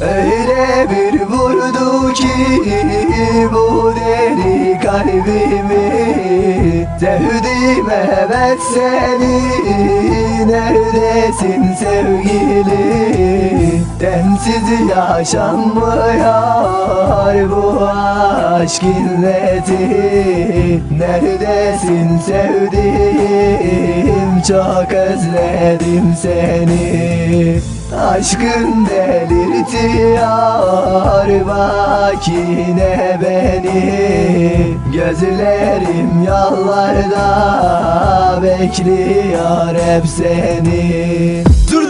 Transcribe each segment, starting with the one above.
Öyle bir vurdu ki bu deli kalbimi Sevdim evet seni Neredesin sevgili? Sensiz yaşanmıyor bu aşk illeti Neredesin sevdiğim? Çok özledim seni Aşkın delirtiyor bak yine beni. Gözlerim yollarda bekliyor hep seni. Dur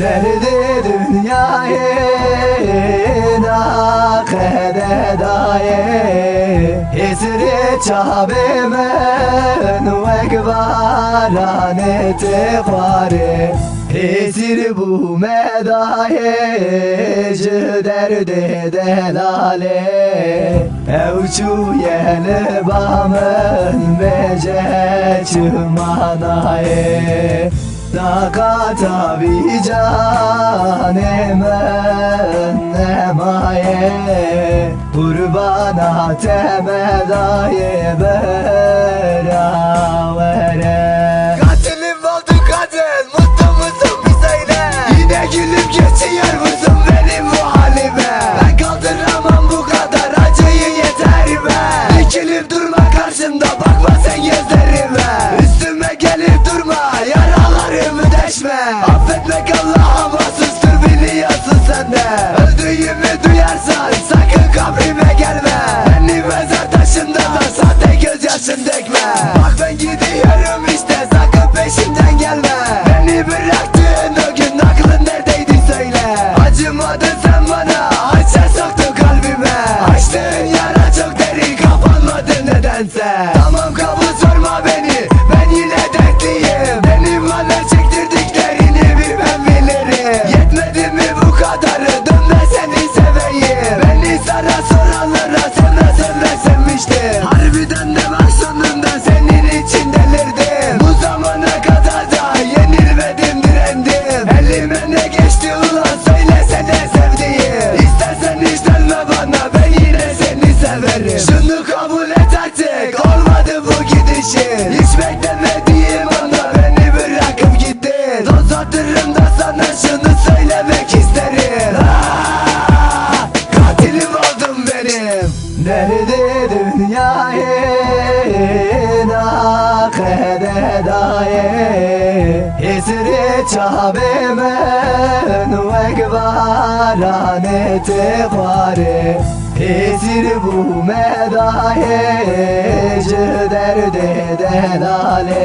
Nerede dünyayı nakede daye. Hesri çabemen ve gvarane tefare Esir bu medaye derde delale. Evçu yeli bamın bece çımanaye Dakata bir canemen emaye Kurbana temedaye beravere Affetmek Allah'a mahsustur biliyorsun sen de Öldüğümü duyarsan sakın kabrime gelme. Beni mezar taşından da sahte gözyaşın dökme. Bak ben gidiyorum işte sakın peşimden gelme. Beni bıraktın severim Şunu kabul et artık olmadı bu gidişin. Hiç beklemediğim anda beni bırakıp gittin. Son satırımda sana şunu söylemek isterim. Ah, Katilim oldun benim. Nerede dünyayı nakede daye Esri çabemen ve gvarane tefare bu medaye derde delale.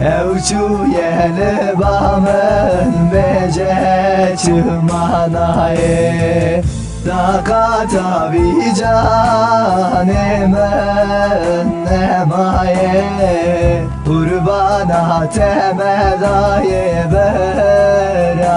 Evçu yeli bamın bece çımanaye Dakata bir canemen emaye. Kurbana temedaye beravere